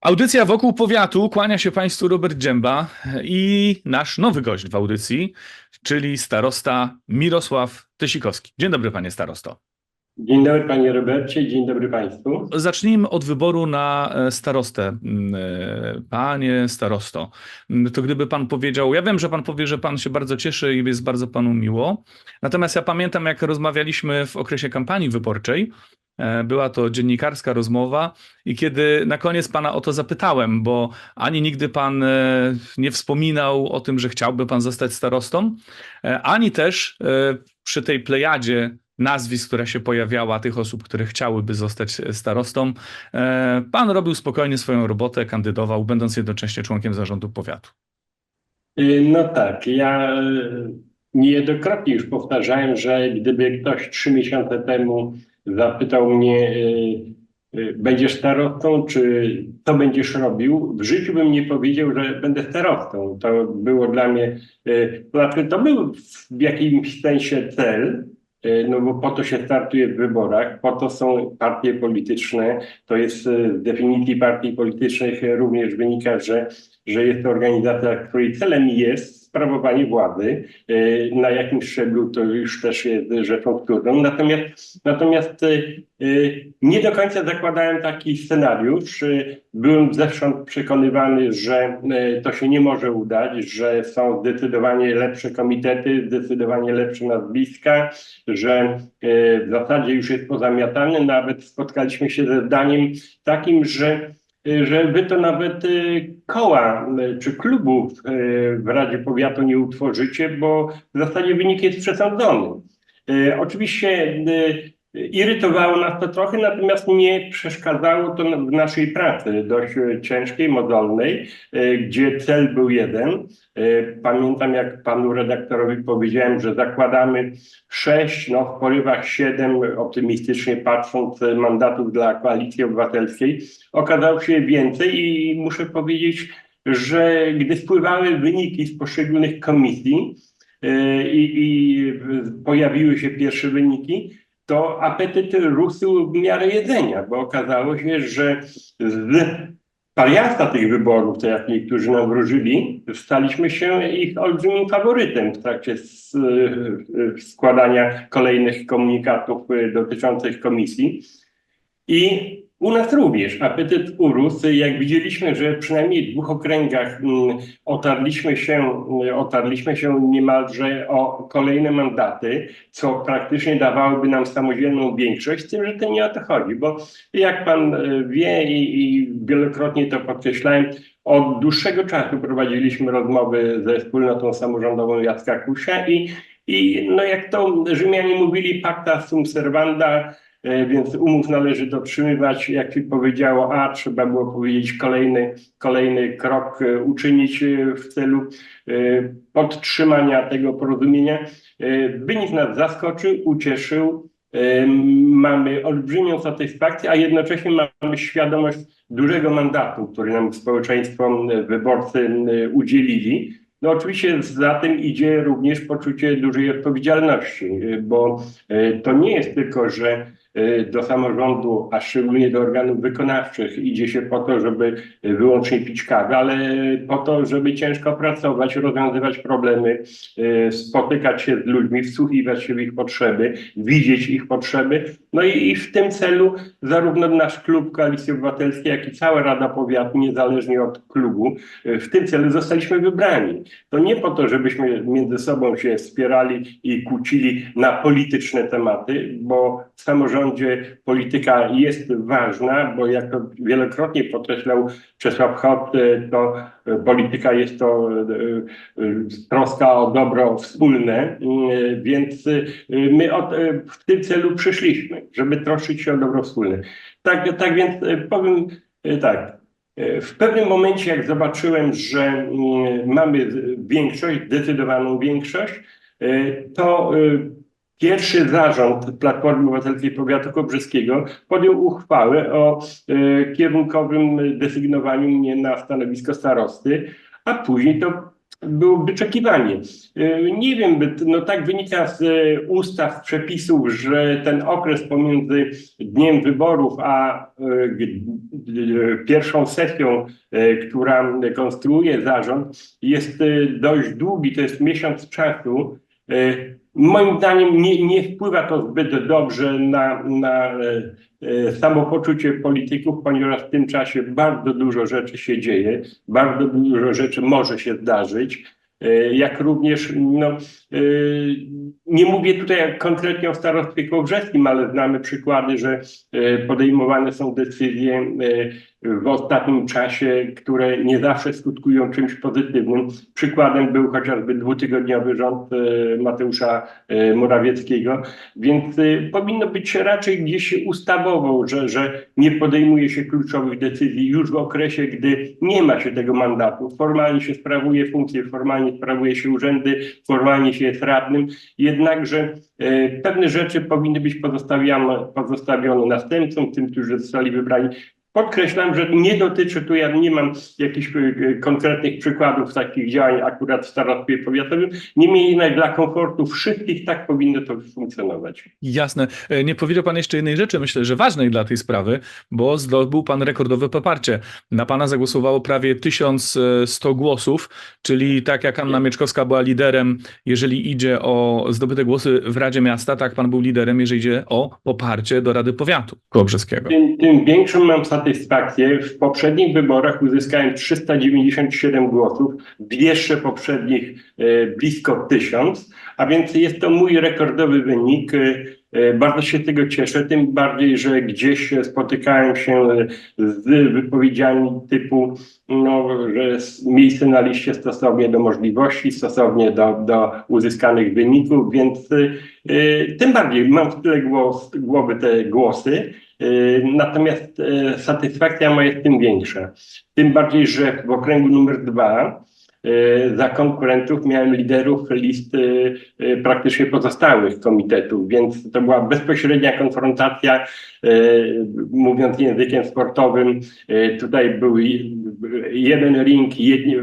Audycja wokół powiatu, kłania się Państwu Robert Dzięba i nasz nowy gość w audycji, czyli starosta Mirosław Tysikowski. Dzień dobry panie starosto. Dzień dobry panie Robercie, dzień dobry państwu. Zacznijmy od wyboru na e, starostę. E, Panie starosto, to gdyby pan powiedział, ja wiem, że pan powie, że pan się bardzo cieszy i jest bardzo panu miło, natomiast ja pamiętam, jak rozmawialiśmy w okresie kampanii wyborczej, Była to dziennikarska rozmowa i kiedy na koniec pana o to zapytałem, bo ani nigdy pan e, nie wspominał o tym, że chciałby pan zostać starostą, e, ani też e, przy tej plejadzie nazwisk, która się pojawiała, tych osób, które chciałyby zostać starostą, e, pan robił spokojnie swoją robotę, kandydował, będąc jednocześnie członkiem zarządu powiatu. No tak, ja niejednokrotnie już powtarzałem, że gdyby ktoś trzy miesiące temu zapytał mnie, y, y, będziesz starostą, czy co będziesz robił, w życiu bym nie powiedział, że będę starostą. To było dla mnie, to znaczy to był w jakimś sensie cel, no bo po to się startuje w wyborach, po to są partie polityczne. To jest z definicji partii politycznych również wynika, że że jest to organizacja, której celem jest sprawowanie władzy. Y, Na jakim szczeblu to już też jest rzeczą trudną. Natomiast, natomiast y, nie do końca zakładałem taki scenariusz. Y, Byłem zewsząd przekonywany, że to się nie może udać, że są zdecydowanie lepsze komitety, zdecydowanie lepsze nazwiska, że w zasadzie już jest pozamiatane. Nawet spotkaliśmy się ze zdaniem takim, że że wy to nawet y, koła y, czy klubów y, w Radzie Powiatu nie utworzycie, bo w zasadzie wynik jest przesądzony. Y, Oczywiście y, irytowało nas to trochę, natomiast nie przeszkadzało to w naszej pracy dość y, ciężkiej, modolnej, y, gdzie cel był jeden. Y, Pamiętam, jak panu redaktorowi powiedziałem, że zakładamy sześć, no w porywach siedem, optymistycznie patrząc, mandatów dla Koalicji Obywatelskiej. Okazało się więcej i muszę powiedzieć, że gdy spływały wyniki z poszczególnych komisji i, i pojawiły się pierwsze wyniki, to apetyt rósł w miarę jedzenia, bo okazało się, że z warianta tych wyborów, to jak niektórzy nam wróżyli, staliśmy się ich olbrzymim faworytem w trakcie y, składania kolejnych komunikatów y, dotyczących komisji. I u nas również apetyt urósł. Jak widzieliśmy, że przynajmniej w dwóch okręgach mm, otarliśmy się, mm, otarliśmy się niemalże o kolejne mandaty, co praktycznie dawałoby nam samodzielną większość, z tym, że to nie o to chodzi, bo jak pan e, wie i, i wielokrotnie to podkreślałem, od dłuższego czasu prowadziliśmy rozmowy ze wspólnotą samorządową Jacka Kusia i, i no jak to Rzymianie mówili, pacta sunt servanda, Więc umów należy dotrzymywać. Jak się powiedziało A, trzeba było powiedzieć kolejny, kolejny krok e, uczynić e, w celu e, podtrzymania tego porozumienia. E, Wynik nas zaskoczył, ucieszył. E, Mamy olbrzymią satysfakcję, a jednocześnie mamy świadomość dużego mandatu, który nam społeczeństwo, e, wyborcy e, udzielili. No oczywiście za tym idzie również poczucie dużej odpowiedzialności, e, bo e, to nie jest tylko, że e, do samorządu, a szczególnie do organów wykonawczych idzie się po to, żeby wyłącznie pić kawę, ale po to, żeby ciężko pracować, rozwiązywać problemy, e, spotykać się z ludźmi, wsłuchiwać się w ich potrzeby, widzieć ich potrzeby. No i, i w tym celu zarówno nasz klub Koalicji Obywatelskiej, jak i cała Rada Powiatu, niezależnie od klubu, e, w tym celu zostaliśmy wybrani. To nie po to, żebyśmy między sobą się wspierali i kłócili na polityczne tematy, bo w samorządzie polityka jest ważna, bo jak wielokrotnie podkreślał Czesław Hoc, e, to polityka jest to e, e, troska o dobro wspólne, e, więc my od, w tym celu przyszliśmy, żeby troszczyć się o dobro wspólne. Tak, tak więc powiem tak, W pewnym momencie, jak zobaczyłem, że mamy większość, zdecydowaną większość, to pierwszy zarząd Platformy Obywatelskiej Powiatu Kobrzyskiego podjął uchwałę o e, kierunkowym desygnowaniu mnie na stanowisko starosty, a później to było wyczekiwanie. Y, Nie wiem, no tak wynika z y, ustaw, przepisów, że ten okres pomiędzy dniem wyborów a y, y, pierwszą sesją, y, która konstruuje zarząd, jest y, dość długi, to jest miesiąc czasu. Moim zdaniem nie, nie wpływa to zbyt dobrze na, na e, e, samopoczucie polityków, ponieważ w tym czasie bardzo dużo rzeczy się dzieje, bardzo dużo rzeczy może się zdarzyć. E, Jak również, no, nie mówię tutaj konkretnie o starostwie kołbrzeskim, ale znamy przykłady, że podejmowane są decyzje w ostatnim czasie, które nie zawsze skutkują czymś pozytywnym. Przykładem był chociażby dwutygodniowy rząd e, Mateusza e, Morawieckiego, więc e, powinno być raczej gdzieś ustawowo, że, że nie podejmuje się kluczowych decyzji już w okresie, gdy nie ma się tego mandatu. Formalnie się sprawuje funkcje, formalnie sprawuje się urzędy, formalnie się jest radnym, jednakże pewne rzeczy powinny być pozostawione, pozostawione następcom, tym, którzy zostali wybrani. Podkreślam, że nie dotyczy tu, ja nie mam jakichś e, konkretnych przykładów takich działań akurat w starostwie powiatowym. Niemniej jednak dla komfortu wszystkich tak powinno to funkcjonować. Jasne. E, Nie powiedział pan jeszcze jednej rzeczy, myślę, że ważnej dla tej sprawy, bo zdobył pan rekordowe poparcie. Na pana zagłosowało prawie 1100 głosów, czyli tak jak Anna Mieczkowska była liderem, jeżeli idzie o zdobyte głosy w Radzie Miasta, tak pan był liderem, jeżeli idzie o poparcie do Rady Powiatu Kołobrzeskiego. Tym, tym większą mam satysfakcję. W poprzednich wyborach uzyskałem 397 głosów, w jeszcze poprzednich e, blisko 1000, a więc jest to mój rekordowy wynik. E, e, Bardzo się tego cieszę, tym bardziej, że gdzieś spotykałem się z wypowiedziami typu, no, że miejsce na liście stosownie do możliwości, stosownie do, do uzyskanych wyników, więc e, tym bardziej mam w tyle głos, głowy te głosy. Yy, Natomiast e, satysfakcja moja jest tym większa. Tym bardziej, że w okręgu numer dwa e, za konkurentów miałem liderów list praktycznie pozostałych komitetów, więc to była bezpośrednia konfrontacja, mówiąc językiem sportowym. Tutaj był jeden ring, jedni,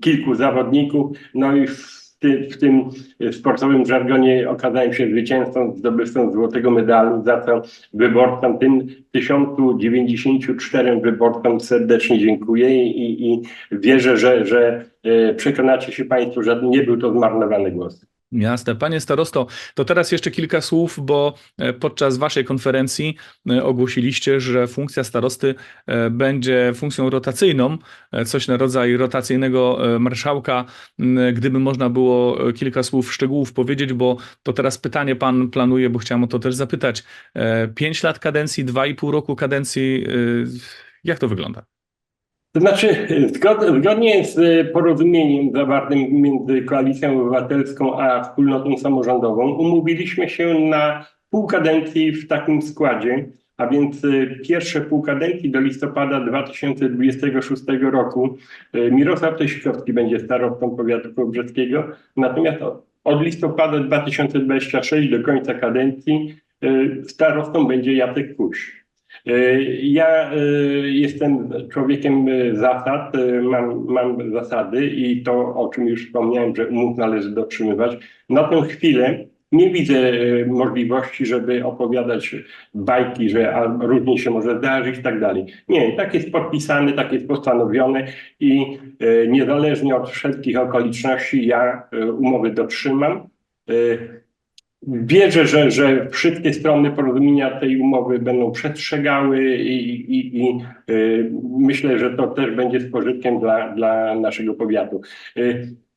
kilku zawodników, no i w, ty, w tym sportowym żargonie okazałem się zwycięzcą, zdobywcą złotego medalu, za co wyborcom, tym 1094 wyborcom serdecznie dziękuję i, i wierzę, że, że e, przekonacie się Państwo, że nie był to zmarnowany głos. Jasne. Panie starosto, to teraz jeszcze kilka słów, bo e, podczas waszej konferencji e, ogłosiliście, że funkcja starosty e, będzie funkcją rotacyjną, coś na rodzaj rotacyjnego marszałka. M, Gdyby można było kilka słów szczegółów powiedzieć, bo to teraz pytanie pan planuje, bo chciałem o to też zapytać. Pięć lat kadencji, dwa i pół roku kadencji, jak to wygląda? To znaczy, zgod, zgodnie z e, porozumieniem zawartym między Koalicją Obywatelską a wspólnotą samorządową, umówiliśmy się na pół kadencji w takim składzie, a więc e, pierwsze pół kadencji do listopada 2026 roku e, Mirosław Tesikowski będzie starostą powiatu kołbrzeskiego, natomiast od- listopada 2026 do końca kadencji starostą będzie Jacek Kuś. E, Ja e, jestem człowiekiem e, zasad, mam, mam zasady i to, o czym już wspomniałem, że umów należy dotrzymywać. Na tę chwilę nie widzę możliwości, żeby opowiadać bajki, że różnie się może zdarzyć i tak dalej. Nie, tak jest podpisane, tak jest postanowione i niezależnie od wszelkich okoliczności ja umowy dotrzymam. Wierzę, że, że wszystkie strony porozumienia tej umowy będą przestrzegały i, i, i y, myślę, że to też będzie z pożytkiem dla, dla naszego powiatu.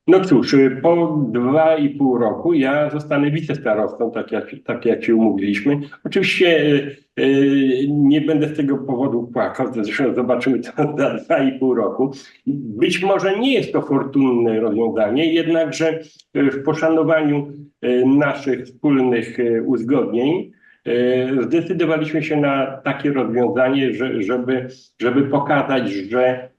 No cóż, y, po dwa i pół roku ja zostanę wicestarostą, tak jak, tak jak się umówiliśmy. Oczywiście y, y, nie będę z tego powodu płakał, zresztą zobaczymy to za dwa i pół roku. Być może nie jest to fortunne rozwiązanie, jednakże y, w poszanowaniu naszych wspólnych uzgodnień, zdecydowaliśmy się na takie rozwiązanie, że, żeby, żeby pokazać, że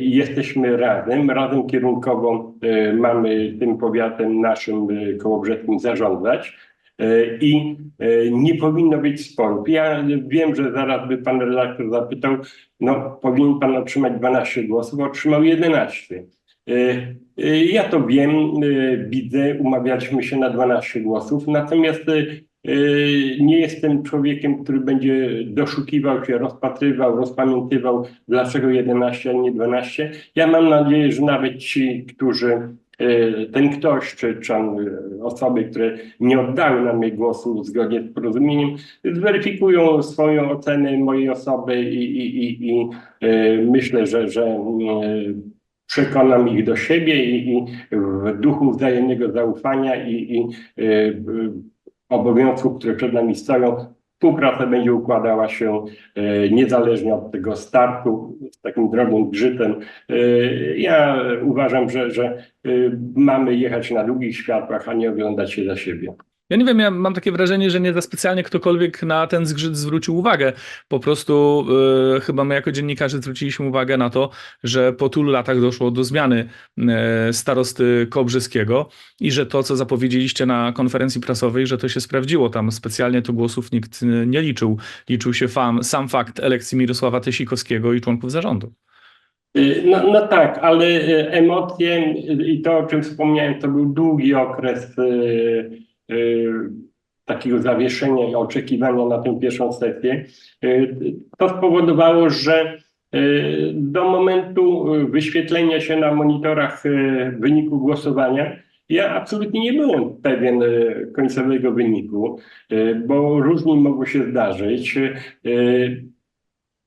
jesteśmy razem, razem kierunkowo e, mamy tym powiatem naszym e, kołobrzeskim zarządzać. E, I e, nie powinno być sporów. Ja wiem, że zaraz by pan redaktor zapytał, no powinien pan otrzymać 12 głosów, otrzymał 11. Y, y, Ja to wiem, widzę, umawialiśmy się na 12 głosów, natomiast nie jestem człowiekiem, który będzie doszukiwał się, rozpatrywał, rozpamiętywał, dlaczego 11, a nie 12. Ja mam nadzieję, że nawet ci, którzy y, ten ktoś, czy, czy y, osoby, które nie oddały nam jej głosu zgodnie z porozumieniem, zweryfikują swoją ocenę mojej osoby i, i, i, i myślę, że, że przekonam ich do siebie i, i w duchu wzajemnego zaufania i, i y, y, obowiązków, które przed nami stoją, współpraca będzie układała się y, niezależnie od tego startu z takim drogim grzytem. Y, Ja uważam, że, że y, mamy jechać na długich światłach, a nie oglądać się za siebie. Ja nie wiem, ja mam takie wrażenie, że nie za specjalnie ktokolwiek na ten zgrzyt zwrócił uwagę. Po prostu e, chyba my jako dziennikarze zwróciliśmy uwagę na to, że po tylu latach doszło do zmiany e, starosty Kobrzyskiego i że to, co zapowiedzieliście na konferencji prasowej, że to się sprawdziło. Tam specjalnie to głosów nikt e, nie liczył. Liczył się fam, sam fakt elekcji Mirosława Tesikowskiego i członków zarządu. Y, No, no tak, ale y, emocje y, i to, o czym wspomniałem, to był długi okres y, y, takiego zawieszenia i oczekiwania na tę pierwszą sesję. Y, To spowodowało, że y, do momentu y, wyświetlenia się na monitorach y, wyniku głosowania ja absolutnie nie byłem pewien y, końcowego wyniku, y, bo różnie mogło się zdarzyć. Y,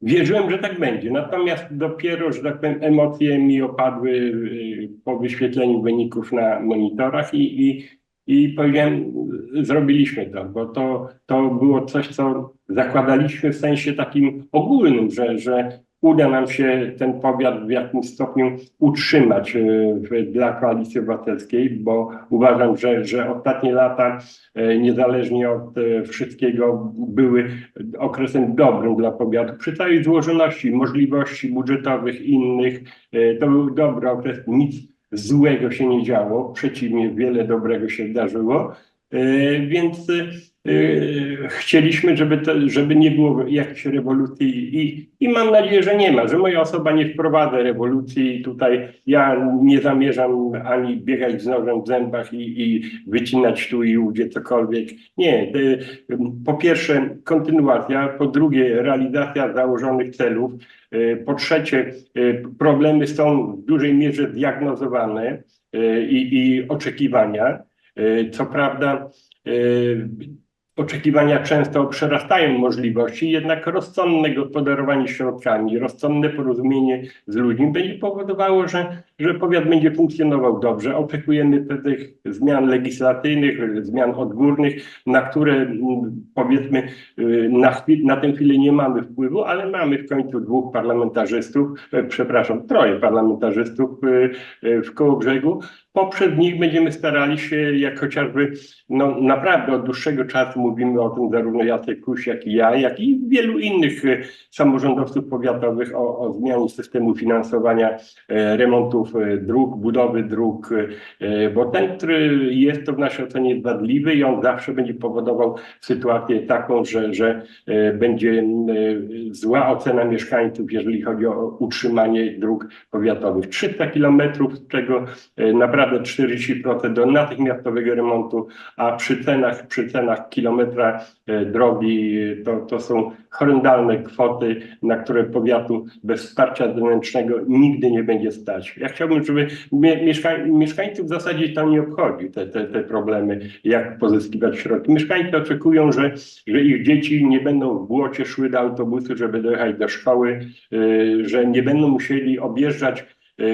Wierzyłem, że tak będzie. Natomiast dopiero, że tak powiem, emocje mi opadły y, po wyświetleniu wyników na monitorach i, i, i powiedziałem, zrobiliśmy to, bo to, to było coś, co zakładaliśmy w sensie takim ogólnym, że, że uda nam się ten powiat w jakimś stopniu utrzymać y, w, dla Koalicji Obywatelskiej, bo uważam, że, że ostatnie lata, y, niezależnie od y, wszystkiego, były okresem dobrym dla powiatu. Przy całej złożoności możliwości budżetowych innych, e, to był dobry okres, nic złego się nie działo, przeciwnie, wiele dobrego się zdarzyło, E, więc chcieliśmy, żeby, to, żeby nie było jakiejś rewolucji i, i mam nadzieję, że nie ma, że moja osoba nie wprowadza rewolucji tutaj ja nie zamierzam ani biegać z nożem w zębach i, i wycinać tu i ówdzie cokolwiek. Nie, e, po pierwsze kontynuacja, po drugie realizacja założonych celów, e, po trzecie problemy są w dużej mierze zdiagnozowane e, i, i oczekiwania. Co prawda oczekiwania często przerastają możliwości, jednak rozsądne gospodarowanie środkami, rozsądne porozumienie z ludźmi będzie powodowało, że, że powiat będzie funkcjonował dobrze. Oczekujemy tych zmian legislacyjnych, zmian odgórnych, na które powiedzmy na, chwil, na tę chwilę nie mamy wpływu, ale mamy w końcu dwóch parlamentarzystów, e, przepraszam, troje parlamentarzystów y, y, w Kołobrzegu. Poprzez nich będziemy starali się, jak chociażby, no naprawdę od dłuższego czasu mówimy o tym zarówno Jacek Kuś, jak i ja, jak i wielu innych e, samorządowców powiatowych o, o zmianie systemu finansowania e, remontów e, dróg, budowy dróg, e, bo ten, który jest to w naszej ocenie wadliwy i on zawsze będzie powodował sytuację taką, że, że będzie zła ocena mieszkańców, jeżeli chodzi o utrzymanie dróg powiatowych. 300 kilometrów, z czego e, naprawdę 40% do natychmiastowego remontu, a przy cenach, przy cenach kilometra e, drogi e, to, to są horrendalne kwoty, na które powiatu bez wsparcia zewnętrznego nigdy nie będzie stać. Ja chciałbym, żeby mie- mieszka mieszkańców w zasadzie to nie obchodzi te, te, te problemy, jak pozyskiwać środki. Mieszkańcy oczekują, że, że ich dzieci nie będą w błocie szły do autobusu, żeby dojechać do szkoły, y, że nie będą musieli objeżdżać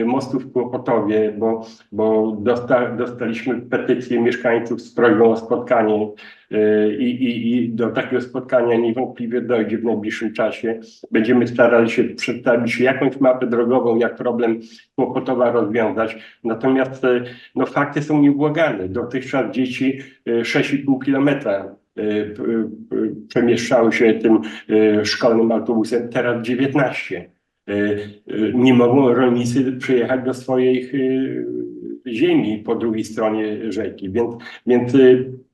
mostu w Kłopotowie, bo, bo dosta, dostaliśmy petycję mieszkańców z prośbą o spotkanie y, i, i, i do takiego spotkania niewątpliwie dojdzie w najbliższym czasie. Będziemy starali się przedstawić jakąś mapę drogową, jak problem Kłopotowa rozwiązać. Natomiast y, no, fakty są nieubłagane. Dotychczas dzieci y, 6,5 kilometra y, y, y, przemieszczały się tym y, szkolnym autobusem, teraz 19. Y, y, Nie mogą rolnicy przyjechać do swojej y, ziemi po drugiej stronie rzeki, więc, więc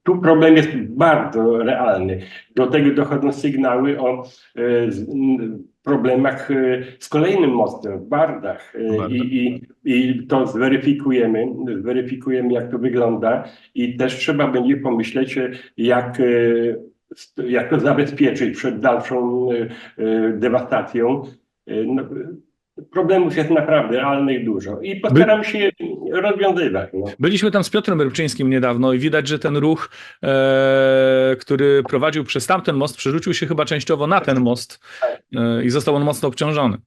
tu problem jest bardzo realny. Do tego dochodzą sygnały o problemach z kolejnym mostem w Bardach i, i, i to zweryfikujemy, zweryfikujemy jak to wygląda i też trzeba będzie pomyśleć jak, jak to zabezpieczyć przed dalszą dewastacją. E, No, problemów jest naprawdę realnych dużo i postaram się je rozwiązywać. No. Byliśmy tam z Piotrem Rybczyńskim niedawno i widać, że ten ruch, e, który prowadził przez tamten most, przerzucił się chyba częściowo na ten most e, i został on mocno obciążony.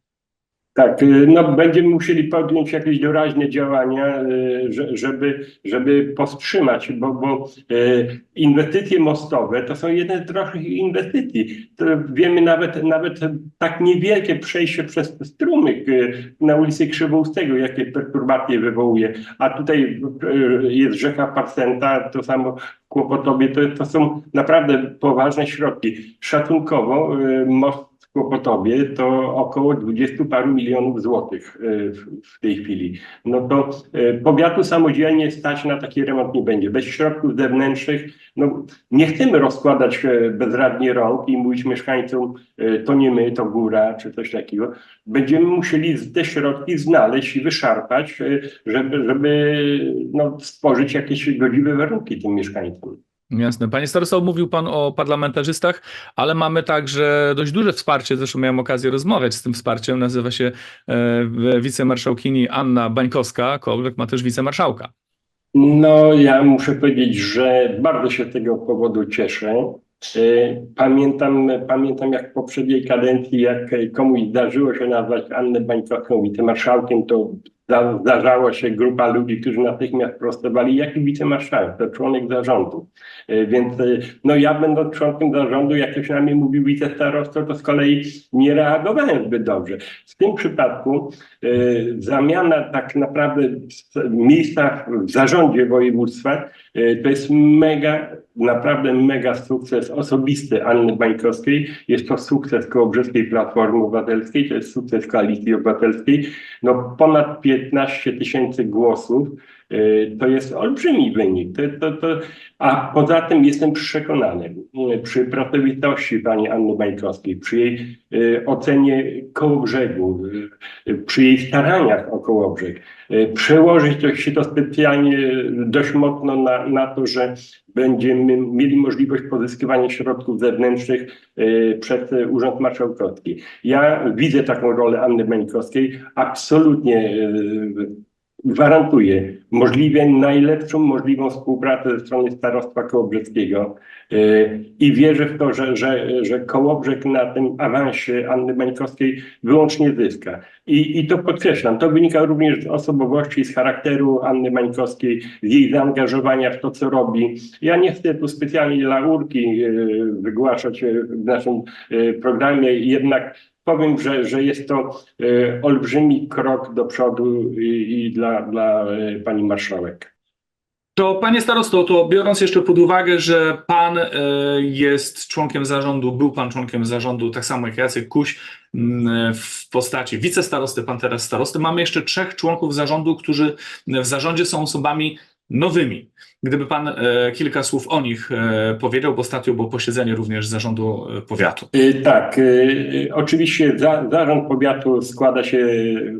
Tak, y, no będziemy musieli podjąć jakieś doraźne działania, y, że- żeby, żeby powstrzymać, bo, bo y, inwestycje mostowe to są jedne z droższych inwestycji. To wiemy nawet, nawet tak niewielkie przejście przez strumyk na ulicy Krzywoustego, jakie perturbacje wywołuje, a tutaj jest rzeka Parsenta, to samo Kłopotowie, to, to są naprawdę poważne środki. Szacunkowo most Kłopotowie to około 20 paru milionów złotych y, w, tej chwili. No to y, powiatu samodzielnie stać na taki remont nie będzie. Bez środków zewnętrznych, no nie chcemy rozkładać y, bezradnie rąk i mówić mieszkańcom, to nie my, to góra, czy coś takiego. Będziemy musieli te środki znaleźć i wyszarpać, żeby, żeby no, stworzyć jakieś godziwe warunki tym mieszkańcom. Jasne. Panie starosto, mówił pan o parlamentarzystach, ale mamy także dość duże wsparcie. Zresztą miałem okazję rozmawiać z tym wsparciem. Nazywa się e, wicemarszałkini Anna Bańkowska. Kołbrzeg ma też wicemarszałka. No, ja muszę powiedzieć, że bardzo się tego powodu cieszę. Pamiętam, pamiętam jak w poprzedniej kadencji, jak komuś zdarzyło się nazwać Annę Bańkowską wicemarszałkiem, to za- zdarzała się grupa ludzi, którzy natychmiast prostowali, jaki wicemarszałek, to członek zarządu. E, Więc e, no ja będąc członkiem zarządu, jak ktoś na mnie mówił wicestarosto, to z kolei nie reagowałem zbyt dobrze. W tym przypadku e, zamiana tak naprawdę miejsca w zarządzie województwa e, to jest mega, naprawdę mega sukces osobisty Anny Bańkowskiej. Jest to sukces Kołobrzeskiej Platformy Obywatelskiej, to jest sukces Koalicji Obywatelskiej. No ponad 15 tysięcy głosów to jest olbrzymi wynik. To, to, to, a poza tym jestem przekonany, e, przy pracowitości pani Anny Bańkowskiej, przy jej e, ocenie Kołobrzegu, e, przy jej staraniach o Kołobrzeg, e, przełożyć to się to specjalnie dość mocno na, na to, że będziemy mieli możliwość pozyskiwania środków zewnętrznych przez Urząd Marszałkowski. Ja widzę taką rolę Anny Bańkowskiej, absolutnie e, gwarantuję możliwie najlepszą możliwą współpracę ze strony Starostwa Kołobrzeskiego e, i wierzę w to, że, że, że Kołobrzeg na tym awansie Anny Bańkowskiej wyłącznie zyska. I, I to podkreślam, to wynika również z osobowości, z charakteru Anny Bańkowskiej, z jej zaangażowania w to, co robi. Ja nie chcę tu specjalnie laurki e, wygłaszać e, w naszym programie, jednak powiem, że, że jest to e, olbrzymi krok do przodu i, dla, dla e, pani marszałek. To panie starosto, to biorąc jeszcze pod uwagę, że pan e, jest członkiem zarządu, był pan członkiem zarządu, tak samo jak Jacek Kuś mm, w postaci wicestarosty, pan teraz starosty, mamy jeszcze trzech członków zarządu, którzy w zarządzie są osobami nowymi. Gdyby pan e, kilka słów o nich e, powiedział, bo ostatnio było posiedzenie również zarządu e, powiatu. Y, Tak, y, oczywiście za, zarząd powiatu składa się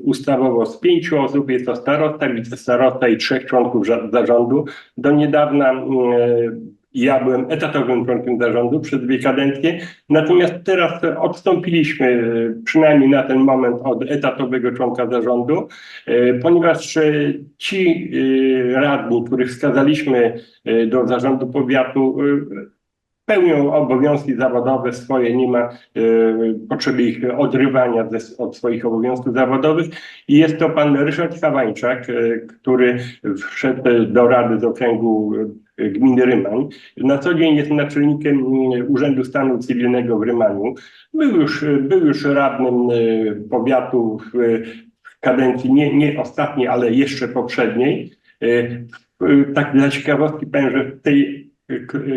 ustawowo z pięciu osób. Jest to starosta, wicestarosta i trzech członków za- zarządu. Do niedawna ja byłem etatowym członkiem zarządu przez dwie kadencje, natomiast teraz odstąpiliśmy y, przynajmniej na ten moment od etatowego członka zarządu, y, ponieważ y, ci radni, których wskazaliśmy do zarządu powiatu, pełnią obowiązki zawodowe swoje, nie ma e, potrzeby ich odrywania od swoich obowiązków zawodowych. I jest to pan Ryszard Kawańczak, e, który wszedł do Rady z Okręgu e, Gminy Rymań. Na co dzień jest naczelnikiem mm, Urzędu Stanu Cywilnego w Rymaniu. Był już, był już radnym e, powiatu w e, kadencji nie, nie ostatniej, ale jeszcze poprzedniej. E, e, Tak dla ciekawostki powiem, że w tej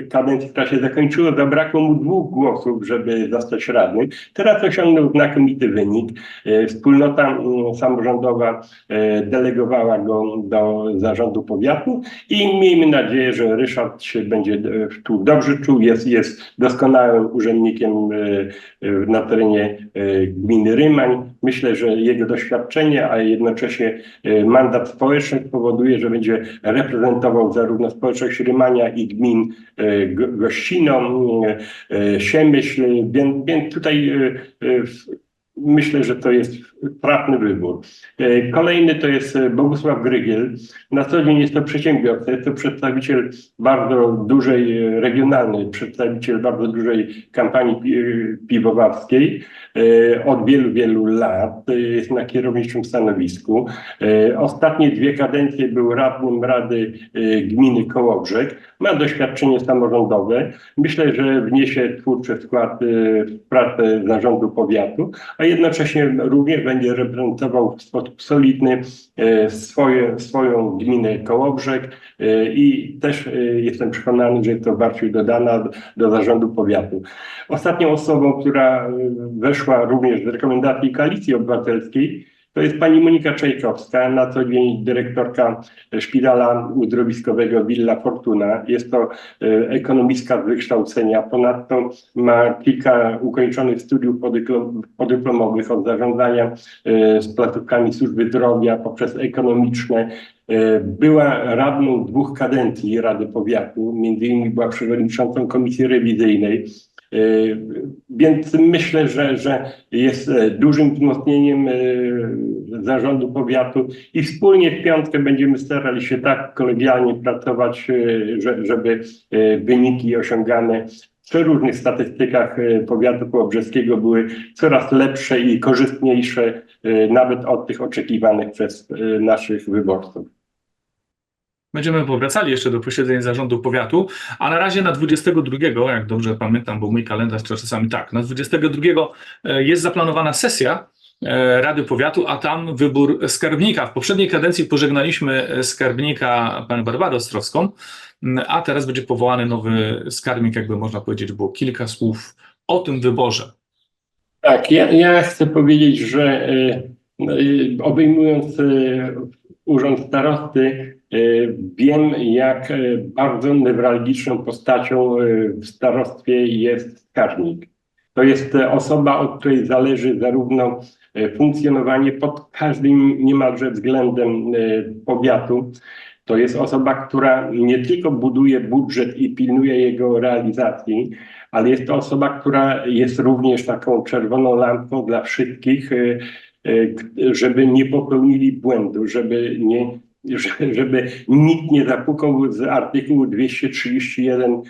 kadencji, która się zakończyła, zabrakło mu dwóch głosów, żeby zostać radnym. Teraz osiągnął znakomity wynik. E, Wspólnota samorządowa e, delegowała go do zarządu powiatu i miejmy nadzieję, że Ryszard się będzie e, tu dobrze czuł, jest, jest doskonałym urzędnikiem na terenie gminy Rymań. Myślę, że jego doświadczenie, a jednocześnie e, mandat społeczny spowoduje, że będzie reprezentował zarówno społeczność Rymania i gmin e, Go- Gościno, e, Siemyśl, więc, tutaj myślę, że to jest trafny wybór. E, Kolejny to jest e, Bogusław Grygiel. Na co dzień jest to przedsiębiorca, jest to przedstawiciel bardzo dużej, e, regionalny przedstawiciel bardzo dużej kampanii pi- piwowarskiej. Od wielu, wielu lat jest na kierowniczym stanowisku. Ostatnie dwie kadencje był radnym Rady Gminy Kołobrzeg. Ma doświadczenie samorządowe. Myślę, że wniesie twórczy wkład w pracę zarządu powiatu, a jednocześnie również będzie reprezentował w sposób solidny e, swoje, swoją gminę Kołobrzeg e, i też e, jestem przekonany, że jest to wartość dodana do zarządu powiatu. Ostatnią osobą, która weszła również z rekomendacji Koalicji Obywatelskiej, to jest pani Monika Czajkowska, na co dzień dyrektorka szpitala uzdrowiskowego Villa Fortuna. Jest to e, ekonomistka z wykształcenia. Ponadto ma kilka ukończonych studiów podyplom- podyplomowych od zarządzania e, z placówkami służby zdrowia poprzez ekonomiczne. E, Była radną dwóch kadencji Rady Powiatu, między innymi była przewodniczącą Komisji Rewizyjnej. E, Więc myślę, że, że jest e, dużym wzmocnieniem e, zarządu powiatu i wspólnie w piątkę będziemy starali się tak kolegialnie pracować, e, że- żeby wyniki osiągane w przeróżnych statystykach powiatu kołobrzeskiego były coraz lepsze i korzystniejsze nawet od tych oczekiwanych przez naszych wyborców. Będziemy powracali jeszcze do posiedzeń zarządu powiatu, a na razie na 22, jak dobrze pamiętam, bo mój kalendarz czasami tak, na 22 e, jest zaplanowana sesja e, Rady Powiatu, a tam wybór skarbnika. W poprzedniej kadencji pożegnaliśmy e, skarbnika panią Barbarę Ostrowską, a teraz będzie powołany nowy skarbnik, jakby można powiedzieć, było kilka słów o tym wyborze. Tak, ja, ja chcę powiedzieć, że e, e, obejmując e, urząd starosty, wiem, jak e, bardzo newralgiczną postacią e, w starostwie jest skarbnik. To jest e, osoba, od której zależy zarówno e, funkcjonowanie pod każdym niemalże względem e, powiatu. To jest osoba, która nie tylko buduje budżet i pilnuje jego realizacji, ale jest to osoba, która jest również taką czerwoną lampką dla wszystkich, e, e, żeby nie popełnili błędu, żeby nie, żeby nikt nie zapukał z artykułu 231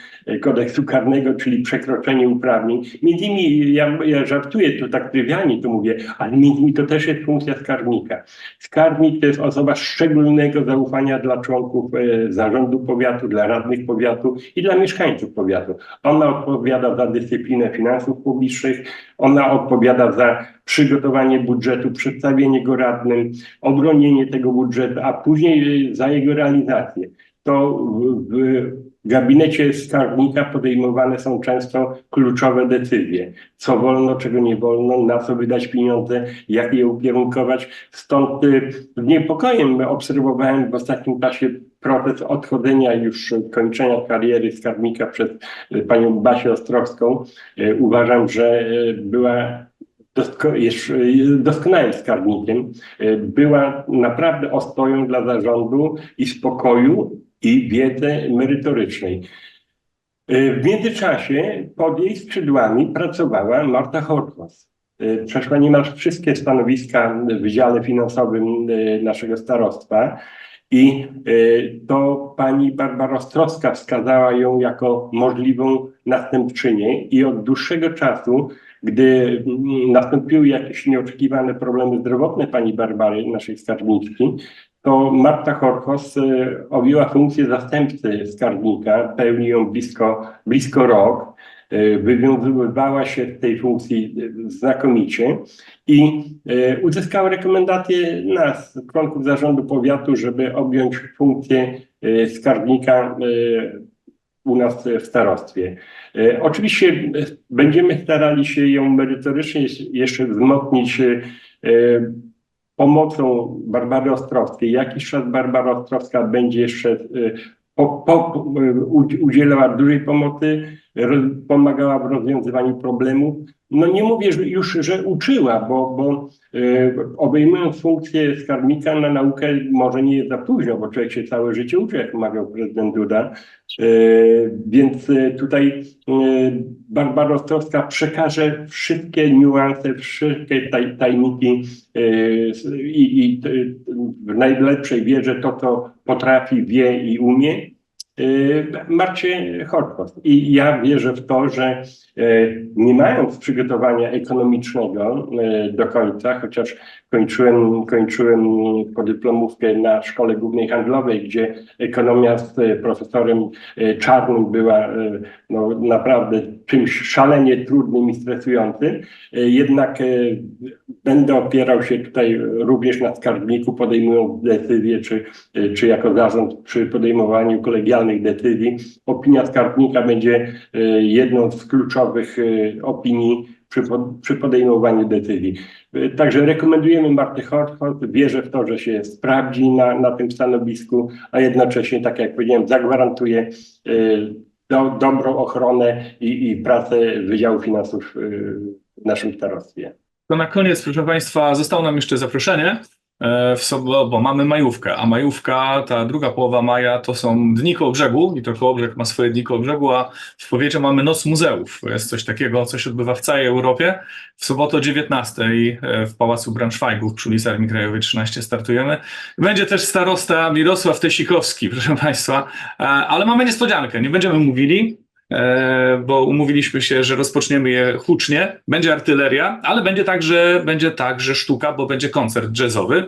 kodeksu karnego, czyli przekroczenie uprawnień. Między innymi, ja, ja żartuję tu tak trywialnie to mówię, ale między innymi to też jest funkcja skarbnika. Skarbnik to jest osoba szczególnego zaufania dla członków e, zarządu powiatu, dla radnych powiatu i dla mieszkańców powiatu. Ona odpowiada za dyscyplinę finansów publicznych, ona odpowiada za przygotowanie budżetu, przedstawienie go radnym, obronienie tego budżetu, a później y, za jego realizację. To w, w gabinecie skarbnika podejmowane są często kluczowe decyzje. Co wolno, czego nie wolno, na co wydać pieniądze, jak je ukierunkować. Stąd y, z niepokojem obserwowałem w ostatnim czasie proces odchodzenia już y, kończenia kariery skarbnika przez panią Basię Ostrowską. Uważam, że była doskonałym skarbnikiem. Y, Była naprawdę ostoją dla zarządu i spokoju i wiedzy merytorycznej. Y, W międzyczasie pod jej skrzydłami pracowała Marta Horkos. Y, Przeszła niemal wszystkie stanowiska w Wydziale Finansowym naszego starostwa i to pani Barbara Ostrowska wskazała ją jako możliwą następczynię i od dłuższego czasu, gdy mm, nastąpiły jakieś nieoczekiwane problemy zdrowotne pani Barbary, naszej skarbniczki, to Marta Horkos y, objęła funkcję zastępcy skarbnika, pełni ją blisko, blisko rok. Y, Wywiązywała się z tej funkcji y, znakomicie i uzyskała rekomendację nas, członków zarządu powiatu, żeby objąć funkcję skarbnika u nas w starostwie. E, Oczywiście e, będziemy starali się ją merytorycznie jeszcze wzmocnić e, pomocą Barbary Ostrowskiej. Jakiś czas Barbara Ostrowska będzie jeszcze e, po, po, udzielała dużej pomocy, pomagała w rozwiązywaniu problemów. No nie mówię już, że uczyła, bo, bo e, obejmując funkcję skarbnika na naukę może nie jest za późno, bo człowiek się całe życie uczy, jak mawiał prezydent Duda. E, Więc e, tutaj Barbara Ostrowska przekaże wszystkie niuanse, wszystkie taj, tajniki i, i w najlepszej wierze to, co potrafi, wie i umie. E, Marcie Horkos. I ja wierzę w to, że e, nie mając przygotowania ekonomicznego e, do końca, chociaż kończyłem, kończyłem podyplomówkę na Szkole Głównej Handlowej, gdzie ekonomia z e, profesorem e, Czarnym była e, no, naprawdę czymś szalenie trudnym i stresującym. Jednak będę opierał się tutaj również na skarbniku, podejmując decyzje, czy, czy jako zarząd przy podejmowaniu kolegialnych decyzji. Opinia skarbnika będzie jedną z kluczowych opinii przy, przy podejmowaniu decyzji. E, Także rekomendujemy Martę Hortford. Wierzę w to, że się sprawdzi na, na tym stanowisku, a jednocześnie, tak jak powiedziałem, zagwarantuje e, do, dobrą ochronę i, i pracę Wydziału Finansów e, w naszym starostwie. To na koniec, proszę Państwa, zostało nam jeszcze zaproszenie w sobotę, bo mamy majówkę, a majówka, ta druga połowa maja to są dni koło brzegu i to koło brzeg ma swoje dni koło brzegu, a w powiecie mamy Noc Muzeów. Jest coś takiego, co się odbywa w całej Europie. W sobotę o 19 e, w Pałacu Braunschweigów przy ulicy Armii Krajowej 13 startujemy. Będzie też starosta Mirosław Tesikowski, proszę Państwa, E, ale mamy niespodziankę, nie będziemy mówili, e, bo umówiliśmy się, że rozpoczniemy je hucznie. Będzie artyleria, ale będzie także, będzie także sztuka, bo będzie koncert jazzowy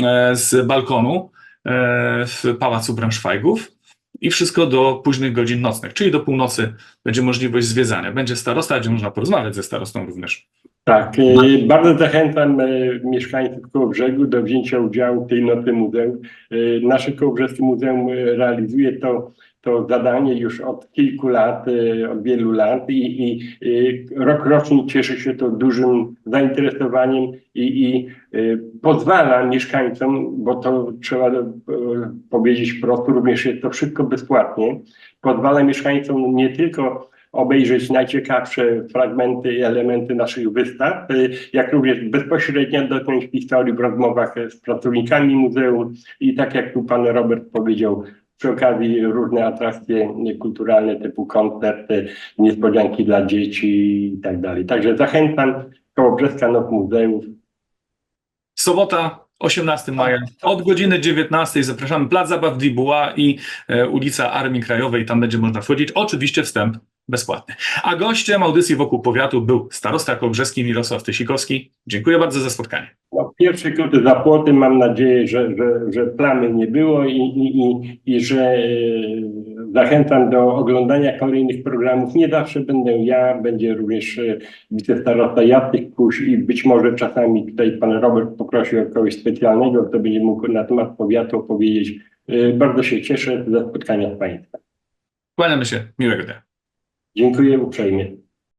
e, z balkonu e, w Pałacu Braunschweigów. I wszystko do późnych godzin nocnych, czyli do północy będzie możliwość zwiedzania. Będzie starosta, gdzie można porozmawiać ze starostą również. Tak, e, bardzo zachęcam e, mieszkańców Kołobrzegu do wzięcia udziału w tej nocy muzeum. E, Nasze Kołobrzeskie Muzeum e, realizuje to, to zadanie już od kilku lat, e, od wielu lat i, i rok rocznie cieszy się to dużym zainteresowaniem i, i e, pozwala mieszkańcom, bo to trzeba e, powiedzieć wprost, również jest to wszystko bezpłatnie, pozwala mieszkańcom nie tylko obejrzeć najciekawsze fragmenty i elementy naszych wystaw, y, jak również bezpośrednio dotknąć historii w rozmowach z pracownikami muzeum i tak jak tu pan Robert powiedział, przy okazji różne atrakcje kulturalne typu koncerty, niespodzianki dla dzieci i tak dalej. Także zachęcam koło Brzeska Noc Muzeów. Sobota, 18 maja, od godziny 19 zapraszamy Plac Zabaw Dibuła i e, ulica Armii Krajowej, tam będzie można wchodzić. Oczywiście wstęp bezpłatny. A gościem audycji wokół powiatu był starosta kołbrzeski Mirosław Tysikowski. Dziękuję bardzo za spotkanie. No, pierwsze króty za płotem, mam nadzieję, że, że, że plamy nie było i, i, i, i że e, zachęcam do oglądania kolejnych programów. Nie zawsze będę ja, będzie również e, wicestarosta Jacek Kuś i być może czasami tutaj pan Robert poprosił o kogoś specjalnego, kto będzie mógł na temat powiatu opowiedzieć. E, Bardzo się cieszę ze spotkania z państwem. Kłaniamy się. Miłego dnia. Dziękuję uprzejmie.